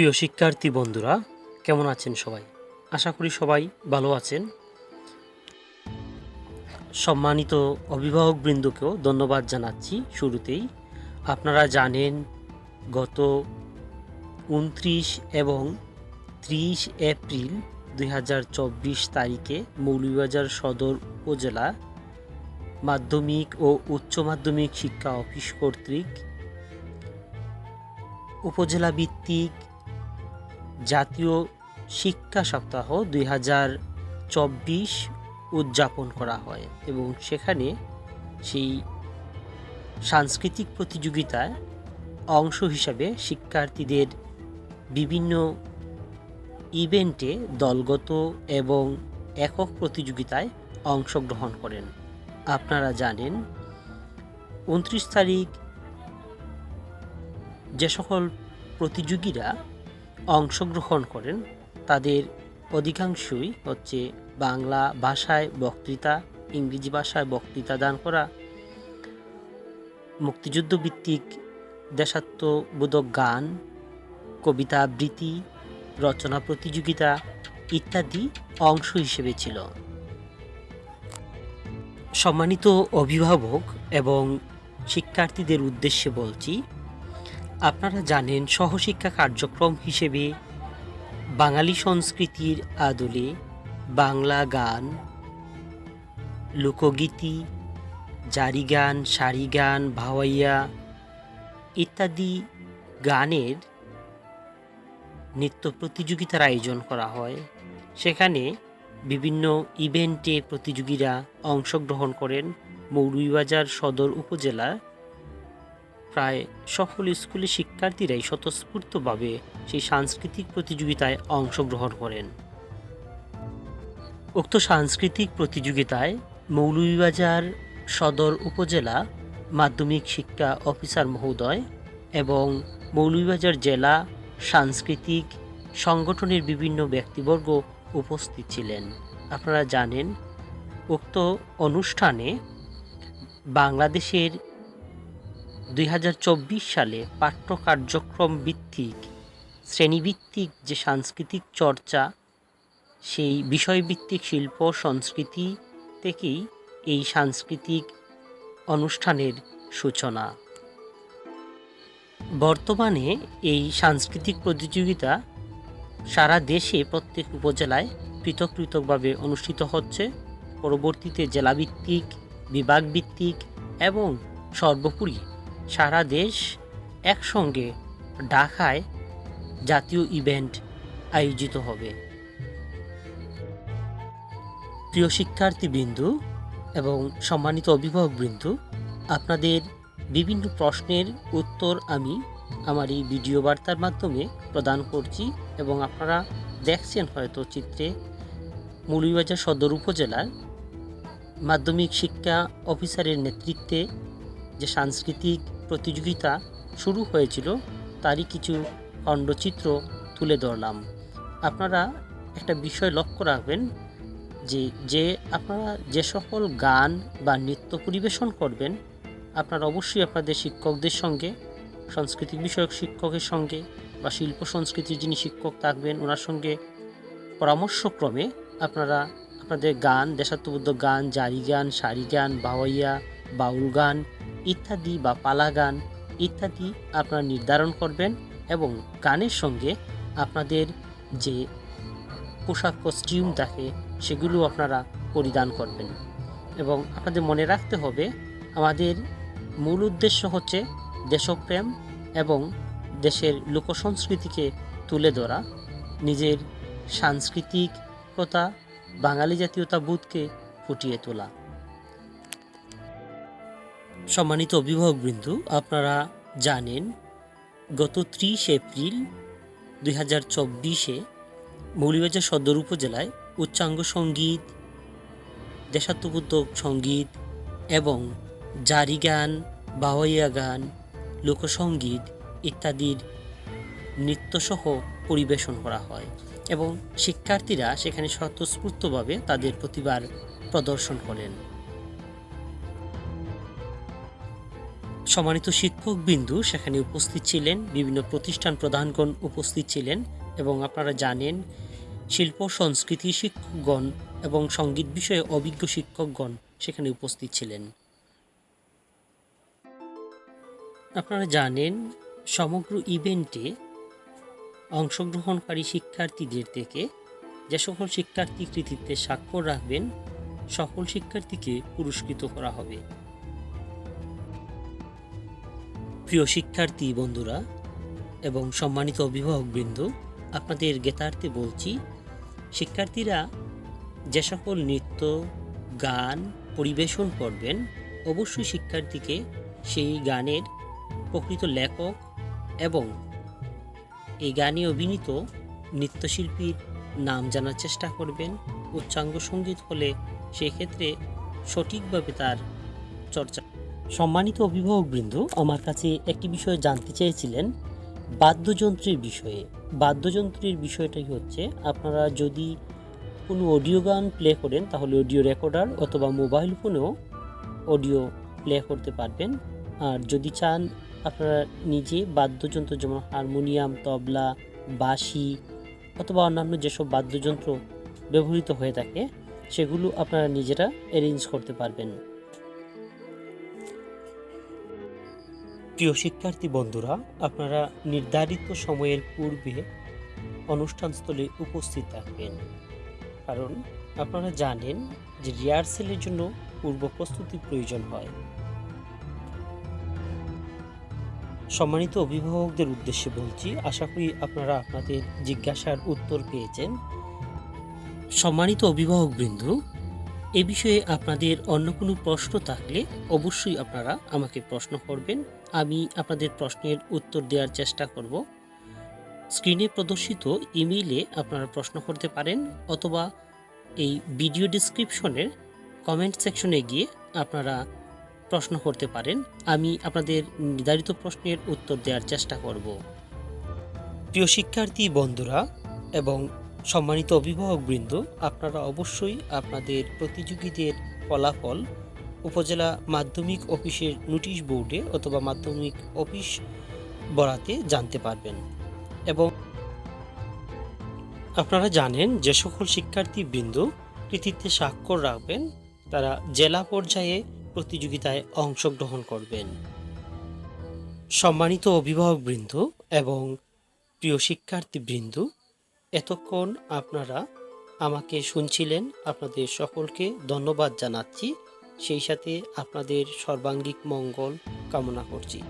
প্রিয় শিক্ষার্থী বন্ধুরা, কেমন আছেন সবাই? আশা করি সবাই ভালো আছেন। সম্মানিত অভিভাবকবৃন্দকেও ধন্যবাদ জানাচ্ছি শুরুতেই। আপনারা জানেন, গত উনত্রিশ এবং ত্রিশ এপ্রিল দুই হাজার চব্বিশ তারিখে মৌলভীবাজার সদর উপজেলা মাধ্যমিক ও উচ্চ মাধ্যমিক শিক্ষা অফিস কর্তৃক উপজেলা ভিত্তিক জাতীয় শিক্ষা সপ্তাহ দুই হাজার চব্বিশ উদযাপন করা হয় এবং সেখানে সেই সাংস্কৃতিক প্রতিযোগিতায় অংশ হিসাবে শিক্ষার্থীদের বিভিন্ন ইভেন্টে দলগত এবং একক প্রতিযোগিতায় অংশগ্রহণ করেন। আপনারা জানেন, উনত্রিশ তারিখ যে সকল প্রতিযোগীরা অংশগ্রহণ করেন, তাদের অধিকাংশই হচ্ছে বাংলা ভাষায় বক্তৃতা, ইংরেজি ভাষায় বক্তৃতা দান করা। মুক্তিযুদ্ধ ভিত্তিক দেশাত্মবোধক গান, কবিতা আবৃত্তি, রচনা প্রতিযোগিতা ইত্যাদি অংশ হিসেবে ছিল। সম্মানিত অভিভাবক এবং শিক্ষার্থীদের উদ্দেশ্যে বলছি আপনারা জানেন সহশিক্ষা কার্যক্রম হিসেবে বাঙালি সংস্কৃতির আদলে বাংলা গান, লোকগীতি, জারি গান, সারি গান, ভাওয়াইয়া ইত্যাদি গানের নৃত্য প্রতিযোগিতার আয়োজন করা হয়। সেখানে বিভিন্ন ইভেন্টে প্রতিযোগীরা অংশগ্রহণ করেন মৌলভীবাজার সদর উপজেলার প্রায় সকল স্কুলের শিক্ষার্থীরাই স্বতঃস্ফূর্তভাবে সেই সাংস্কৃতিক প্রতিযোগিতায় অংশগ্রহণ করেন। উক্ত সাংস্কৃতিক প্রতিযোগিতায় মৌলভীবাজার সদর উপজেলা মাধ্যমিক শিক্ষা অফিসার মহোদয় এবং মৌলভীবাজার জেলা সাংস্কৃতিক সংগঠনের বিভিন্ন ব্যক্তিবর্গ উপস্থিত ছিলেন। আপনারা জানেন, উক্ত অনুষ্ঠানে বাংলাদেশের দুই হাজার চব্বিশ সালে পাঠ্য কার্যক্রম ভিত্তিক, শ্রেণীভিত্তিক যে সাংস্কৃতিক চর্চা, সেই বিষয়ভিত্তিক শিল্প সংস্কৃতি থেকেই এই সাংস্কৃতিক অনুষ্ঠানের সূচনা। বর্তমানে এই সাংস্কৃতিক প্রতিযোগিতা সারা দেশে প্রত্যেক উপজেলায় পৃথক পৃথকভাবে অনুষ্ঠিত হচ্ছে। পরবর্তীতে জেলাভিত্তিক, বিভাগভিত্তিক এবং সর্বোপরি সারা দেশ একসঙ্গে ঢাকায় জাতীয় ইভেন্ট আয়োজিত হবে। প্রিয় শিক্ষার্থীবৃন্দু এবং সম্মানিত অভিভাবকবৃন্দু, আপনাদের বিভিন্ন প্রশ্নের উত্তর আমি আমার এই ভিডিও বার্তার মাধ্যমে প্রদান করছি এবং আপনারা দেখছেন হয়তো চিত্রে মৌলভীবাজার সদর উপজেলার মাধ্যমিক শিক্ষা অফিসারের নেতৃত্বে যে সাংস্কৃতিক প্রতিযোগিতা শুরু হয়েছিল, তারই কিছু খণ্ডচিত্র তুলে ধরলাম। আপনারা একটা বিষয় লক্ষ্য রাখবেন যে যে আপনারা যে সকল গান বা নৃত্য পরিবেশন করবেন, আপনারা অবশ্যই আপনাদের শিক্ষকদের সঙ্গে, সাংস্কৃতিক বিষয়ক শিক্ষকের সঙ্গে বা শিল্প সংস্কৃতির যিনি শিক্ষক থাকবেন, ওনার সঙ্গে পরামর্শক্রমে আপনারা আপনাদের গান, দেশাত্মবোধক গান, জারি গান, সারি গান, বাওয়াইয়া, বাউল গান ইত্যাদি বা পালা গান ইত্যাদি আপনারা নির্ধারণ করবেন এবং গানের সঙ্গে আপনাদের যে পোশাক কস্টিউম থাকে, সেগুলো আপনারা পরিধান করবেন। এবং আপনাদের মনে রাখতে হবে, আমাদের মূল উদ্দেশ্য হচ্ছে দেশপ্রেম এবং দেশের লোকসংস্কৃতিকে তুলে ধরা, নিজের সাংস্কৃতিকতা, বাঙালি জাতীয়তাবোধকে ফুটিয়ে তোলা। সম্মানিত অভিভাবকবৃন্দ, আপনারা জানেন, গত ত্রিশ এপ্রিল দুই হাজার চব্বিশে মৌলিবাজার সদর উপজেলায় উচ্চাঙ্গ সংগীত, দেশাত্মবোধক সংগীত এবং জারি গান বাওয়াইয়া গান, লোকসঙ্গীত ইত্যাদির নৃত্যসহ পরিবেশন করা হয় এবং শিক্ষার্থীরা সেখানে স্বতঃস্ফূর্তভাবে তাদের প্রতিভার প্রদর্শন করেন। সম্মানিত শিক্ষক বিন্দু সেখানে উপস্থিত ছিলেন বিভিন্ন প্রতিষ্ঠান প্রধানগণ উপস্থিত ছিলেন এবং আপনারা জানেন শিল্প, সংস্কৃতি শিক্ষকগণ এবং সংগীত বিষয়ে অভিজ্ঞ শিক্ষকগণ সেখানে উপস্থিত ছিলেন। আপনারা জানেন সমগ্র ইভেন্টে অংশগ্রহণকারী শিক্ষার্থীদের থেকে যে সকল শিক্ষার্থী কৃতিত্বে স্বাক্ষর রাখবেন, সকল শিক্ষার্থীকে পুরস্কৃত করা হবে। প্রিয় শিক্ষার্থী বন্ধুরা এবং সম্মানিত অভিভাবকবৃন্দ, আপনাদের জ্ঞাতার্থে বলছি, শিক্ষার্থীরা যে সকল নৃত্য, গান, পরিবেশন করবেন, অবশ্যই শিক্ষার্থীকে সেই গানের প্রকৃত লেখক এবং এই গানে অভিনীত নৃত্যশিল্পীর নাম জানার চেষ্টা করবেন। উচ্চাঙ্গ সংগীত হলে সেক্ষেত্রে সঠিকভাবে তার চর্চা সম্মানিত অভিভাবকবৃন্দ আমার কাছে একটি বিষয় জানতে চেয়েছিলেন বাদ্যযন্ত্রের বিষয়ে। বাদ্যযন্ত্রের বিষয়টাই হচ্ছে, আপনারা যদি কোনো অডিও গান প্লে করেন, তাহলে অডিও রেকর্ডার অথবা মোবাইল ফোনেও অডিও প্লে করতে পারবেন। আর যদি চান, আপনারা নিজে বাদ্যযন্ত্র যেমন হারমোনিয়াম, তবলা, বাঁশি অথবা অন্যান্য যেসব বাদ্যযন্ত্র ব্যবহৃত হয়ে থাকে, সেগুলো আপনারা নিজেরা অ্যারেঞ্জ করতে পারবেন। প্রিয় শিক্ষার্থী বন্ধুরা, আপনারা নির্ধারিত সময়ের পূর্বে অনুষ্ঠানস্থলে উপস্থিত থাকবেন। কারণ আপনারা জানেন যে রিহার্সেলের জন্য পূর্ব প্রস্তুতি প্রয়োজন হয়। সম্মানিত অভিভাবকদের উদ্দেশ্যে বলছি, আশা করি আপনারা আপনাদের জিজ্ঞাসার উত্তর পেয়েছেন। সম্মানিত অভিভাবকবৃন্দ এ বিষয়ে আপনাদের অন্য কোনো প্রশ্ন থাকলে অবশ্যই আপনারা আমাকে প্রশ্ন করবেন। আমি আপনাদের প্রশ্নের উত্তর দেওয়ার চেষ্টা করব। স্ক্রিনে প্রদর্শিত ইমেইলে আপনারা প্রশ্ন করতে পারেন অথবা এই ভিডিও ডিসক্রিপশনের কমেন্ট সেকশনে গিয়ে আপনারা প্রশ্ন করতে পারেন। আমি আপনাদের নির্ধারিত প্রশ্নের উত্তর দেওয়ার চেষ্টা করব। প্রিয় শিক্ষার্থী, বন্ধুরা, এবং সম্মানিত অভিভাবকবৃন্দ, আপনারা অবশ্যই আপনাদের প্রতিযোগীদের ফলাফল উপজেলা মাধ্যমিক অফিসের নোটিশ বোর্ডে অথবা মাধ্যমিক অফিস বরাতে জানতে পারবেন। এবং আপনারা জানেন যে সকল শিক্ষার্থী বৃন্দ কৃতিত্বে স্বাক্ষর রাখবেন, তারা জেলা পর্যায়ে প্রতিযোগিতায় অংশগ্রহণ করবেন। সম্মানিত অভিভাবকবৃন্দ এবং প্রিয় শিক্ষার্থীবৃন্দ এতক্ষণ আপনারা আমাকে শুনছিলেন, আপনাদের সকলকে ধন্যবাদ জানাচ্ছি। সেই সাথে আপনাদের সর্বাঙ্গিক মঙ্গল কামনা করছি।